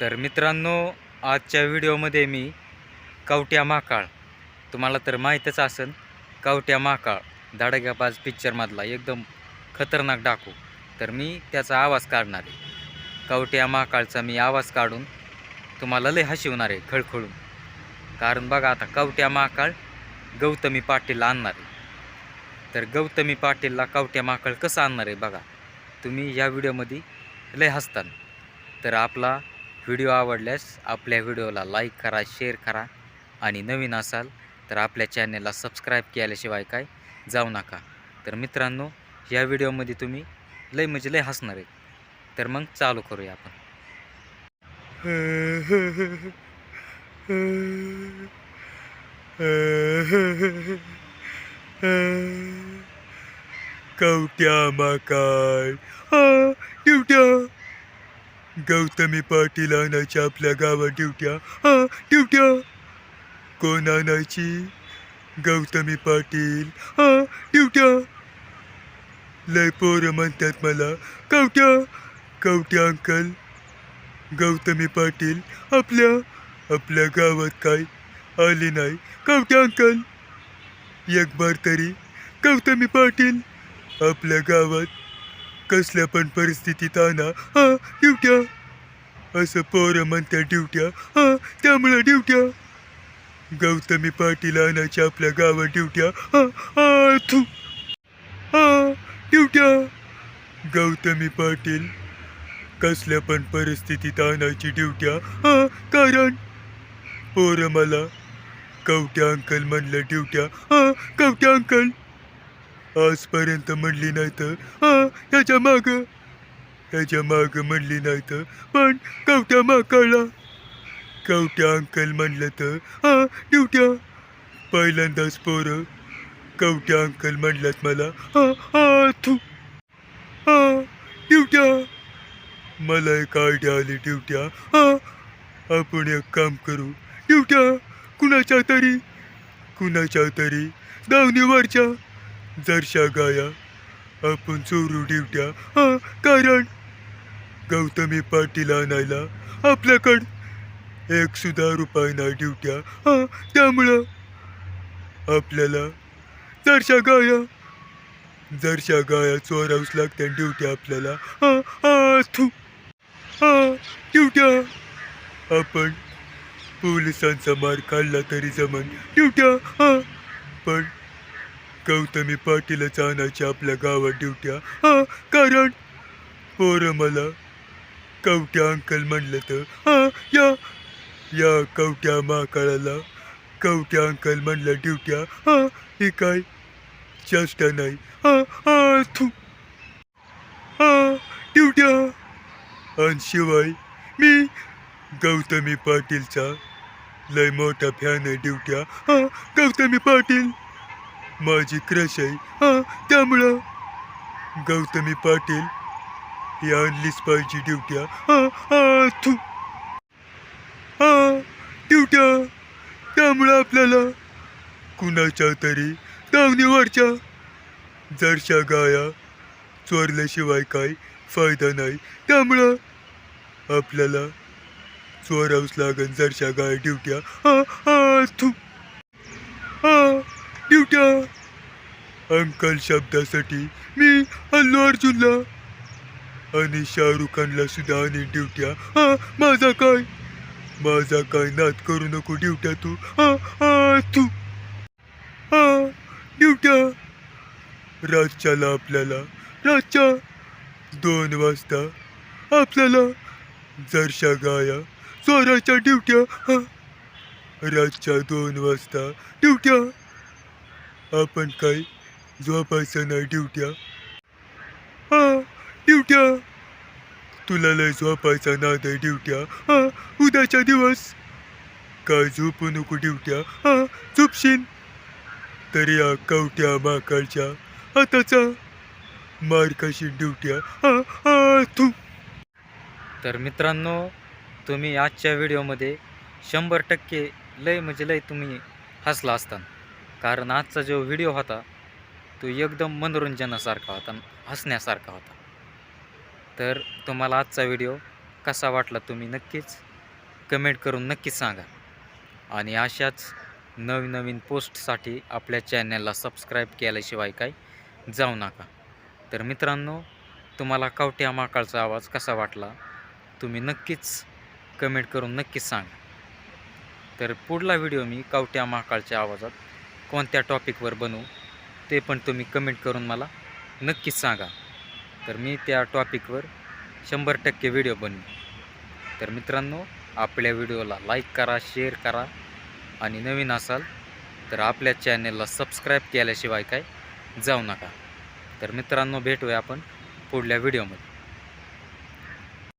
तर मित्रांनो आजच्या व्हिडिओमध्ये मी कवट्या माकाळ. तुम्हाला तर माहीतच असेल कवट्या माकाळ दाडग्याबाज पिक्चरमधला एकदम खतरनाक डाकू. तर मी त्याचा आवाज काढणार आहे. कवट्या माकाळचा मी आवाज काढून तुम्हाला लय हसवणार आहे खळखळून. कारण बघा आता कवट्या माकाळ गौतमी पाटील आणणार आहे. तर गौतमी पाटीलला कवट्या माकाळ कसं आणणार आहे बघा. तुम्ही या व्हिडिओमध्ये लय हसतान. तर आपला व्हिडिओ आवडल्यास आपल्या व्हिडिओला लाईक करा शेअर करा आणि नवीन असाल तर आपल्या चॅनलला सबस्क्राईब केल्याशिवाय काय जाऊ नका. तर मित्रांनो या व्हिडिओमध्ये तुम्ही लय म्हणजे लय हसणार आहे. तर मग चालू करूया आपण. कवट्या माकाळ काय ड्युट्या गौतमी पाटील आणायच्या आपल्या गावात ड्युट्या. हा ड्युट्या. कोण आणायची? गौतमी पाटील. हा ड्युट्या. लय पोरं म्हणतात मला कवट्या. कवट्या अंकल गौतमी पाटील आपल्या आपल्या गावात काय आले नाही. कवट्या अंकल. एक बार तरी गौतमी पाटील आपल्या गावात कसल्या पण परिस्थितीत आणा. हा ड्युट्या. असं पोरं म्हणत्या ड्युट्या. हा त्यामुळं ड्युट्या. गौतमी पाटील आणायच्या आपल्या गावात ड्युट्या. हा हा थू. हा ड्युट्या. गौतमी पाटील कसल्या पण परिस्थितीत आणायची ड्युट्या. हा कारण पोरं मला कवट्या अंकल म्हणलं ड्युट्या. हा कवट्या अंकल. आजपर्यंत म्हणली नाही तर हां ह्याच्या माग. ह्याच्या माग म्हणली नाही तर पण कवट्या माकाळला कवट्या अंकल म्हणलं तर हां ड्युट्या. पहिल्यांदाच पोरं. कवट्या अंकल म्हणलात मला हा हा थू. हां ड्युट्या. मला एक आयडिया आली ड्युट्या. हां आपण एक काम करू. ड्युट्या कुणाच्या तरी कुणाच्या तरी दावणीवरच्या. जरशा गाया आपण चोरू ड्युट्या हा कारण? गौतमी पाटील आणायला आपल्याकडं एक सुद्धा रुपये नाही ड्युट्या हा त्यामुळं आपल्याला जरशा गाया जरशा गाया चोरावच लागत्या ड्युट्या आपल्याला. हा हा थू. हा ड्युट्या आपण पोलिसांचा मार खाल्ला तरी जमन. ड्युट्या हा. पण गौतमी पाटीलच आणायच्या आपल्या गावात ड्युट्या हा कारण? पोरं मला कवट्या अंकल म्हणलं तर. हा या या कवट्या महाकाळाला कवट्या अंकल म्हणलं ड्युट्या हा हे काय? चेष्टा नाही. हा हा थू. हा ड्युट्या आणि शिवाय मी गौतमी पाटीलचा लय मोठा फॅन आहे ड्युट्या हा गौतमी पाटील. माझी क्रश आहे. हा त्यामुळं. गौतमी पाटील ही आणलीच पाहिजे ड्युट्या. हा हा थू. हा ड्युट्या. त्यामुळं आपल्याला कुणाच्या तरी दावणीवरच्या जरशा गाया चोरल्याशिवाय काय फायदा नाही. त्यामुळं आपल्याला चोरावंच लागन जरशा गाय ड्युट्या. हा हा थू. ड्युट्या अंकल शब्दासाठी मी अल्लू अर्जुनला. आणि शाहरुख खानला सुद्धा आणि ड्युट्या हा माझा काय? माझा काय नाद करू नको ड्युट्या तू. हा हा तू. हा ड्युट्या रातच्याला आपल्याला रातच्या दोन वाजता आपल्याला जरशा गाया चोराच्या ड्युट्या हा रातच्या दोन वाजता ड्युट्या आपण काही झोपायचं नाही ड्युट्या? हा ड्युट्या? तुला लय झोपायचा ना आहे ड्युट्या? हा उद्याचा दिवस. काय झोपू नको ड्युट्या? हा झोपशील? तरी या कवट्या माकाळच्या आताचा मार कशी ड्युट्या. हा हा तू तर मित्रांनो तुम्ही आजच्या व्हिडिओमध्ये शंभर टक्के लय म्हणजे लय तुम्ही हसला असता कारण आजचा जो व्हिडिओ होता तो एकदम मनोरंजनासारखा होता आणि हसण्यासारखा होता. तर तुम्हाला आजचा व्हिडिओ कसा वाटला तुम्ही नक्कीच कमेंट करून नक्कीच सांगा. आणि अशाच नवीन नवीन पोस्टसाठी आपल्या चॅनलला सबस्क्राईब केल्याशिवाय काय जाऊ नका. तर मित्रांनो तुम्हाला कवट्या माकाळचा आवाज कसा वाटला तुम्ही नक्कीच कमेंट करून नक्कीच सांगा. तर पुढला व्हिडिओ मी कवट्या महाकाळच्या आवाजात कोणत्या टॉपिकवर बनवू ते पण तुम्ही कमेंट करून मला नक्कीच सांगा. तर मी त्या टॉपिकवर शंभर टक्के व्हिडिओ बनवी तर मित्रांनो आपल्या व्हिडिओला लाईक करा शेअर करा आणि नवीन असाल तर आपल्या चॅनेलला सबस्क्राईब केल्याशिवाय काय जाऊ नका. तर मित्रांनो भेटूया आपण पुढल्या व्हिडिओमध्ये.